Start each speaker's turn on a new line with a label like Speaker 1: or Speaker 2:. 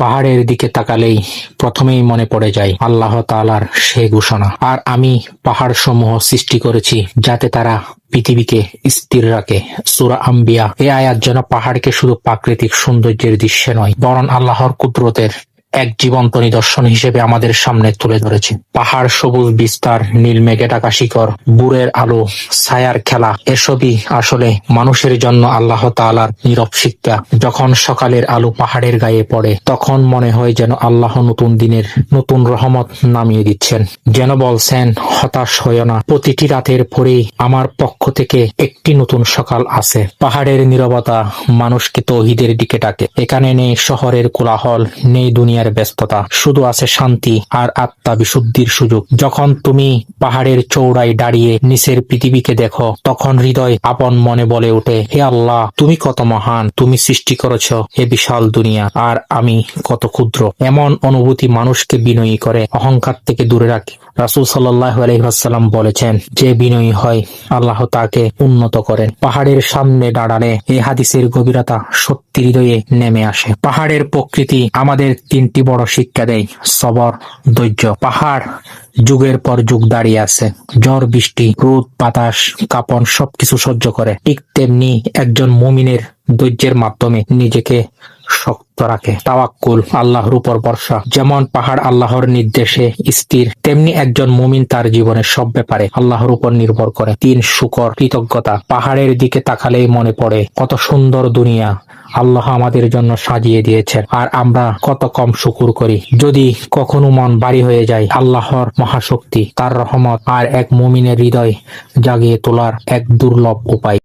Speaker 1: পাহাড়ের দিকে তাকালেই প্রথমেই মনে পড়ে যায় আল্লাহ তালার সে ঘোষণা। আর আমি পাহাড় সমূহ সৃষ্টি করেছি যাতে তারা পৃথিবীকে স্থির রাখে। সুরা আম্বিয়া এ আয়াত যেন পাহাড়কে শুধু প্রাকৃতিক সৌন্দর্যের দৃশ্যে নয়, বরং আল্লাহর কুদরতের এক জীবন্ত নিদর্শন হিসেবে আমাদের সামনে তুলে ধরেছে। পাহাড়, সবুজ বিস্তার, নীল মেঘে ঢাকা শিকড় বুড়ের আলো, ছায়ার খেলা, এসবই আসলে মানুষের জন্য আল্লাহ তাআলার নীরব শিক্ষা। যখন সকালের আলো পাহাড়ের গায়ে পড়ে, তখন মনে হয় যেন আল্লাহ নতুন দিনের নতুন রহমত নামিয়ে দিচ্ছেন। যেন বলছেন, হতাশ হয় না, প্রতিটি রাতের পরেই আমার পক্ষ থেকে একটি নতুন সকাল আছে। পাহাড়ের নীরবতা মানুষকে তৌহিদের দিকে ডাকে। এখানে নেই শহরের কোলাহল, নেই দুনিয়ার ব্যস্ততা, শুধু আছে শান্তি আর আত্মা বিশুদ্ধির সুযোগ। যখন তুমি পাহাড়ের চৌড়ায় দাঁড়িয়ে নিচের পৃথিবীকে দেখো, তখন হৃদয় আপন মনে বলে ওঠে, হে আল্লাহ, তুমি কত মহান, তুমি সৃষ্টি করেছ এ বিশাল দুনিয়া, আর আমি কত ক্ষুদ্র। এমন অনুভূতি মানুষকে বিনয়ী করে, অহংকার থেকে দূরে রাখে। রাসুল সাল্লাহ বলেছেন, যে বিনয়ী হয়, আল্লাহ তাকে উন্নত করেন। পাহাড়ের সামনে দাঁড়ালে এই হাদিসের গভীরতা সত্যি হৃদয়ে নেমে আসে। পাহাড়ের প্রকৃতি আমাদের তিনটি বড় শিক্ষা দেয়। সবর, ধৈর্য, পাহাড়, যুগের পর যুগ দাঁড়িয়ে আছে। ঝড়, বৃষ্টি, রোদ, বাতাস, কাপন সবকিছু সহ্য করে। ঠিক তেমনি একজন মুমিনের ধৈর্যের মাধ্যমে নিজেকে শক্ত রাখে। তাওয়াক্কুল, আল্লাহর উপর ভরসা। যেমন পাহাড় আল্লাহর নির্দেশে স্থির, তেমনি একজন মুমিন তার জীবনের সব ব্যাপারে আল্লাহর উপর নির্ভর করে। তিন, শুকর, কৃতজ্ঞতা। পাহাড়ের দিকে তাকালেই মনে পড়ে কত সুন্দর দুনিয়া আল্লাহ আমাদের জন্য সাজিয়ে দিয়েছেন। আর আমরা কত কম শুকুর করি। যদি কখনো মন বাড়ি হয়ে যায়, আল্লাহর মহাশক্তি, তার রহমত আর এক মুমিনের হৃদয় জাগিয়ে তোলার এক দুর্লভ উপায়।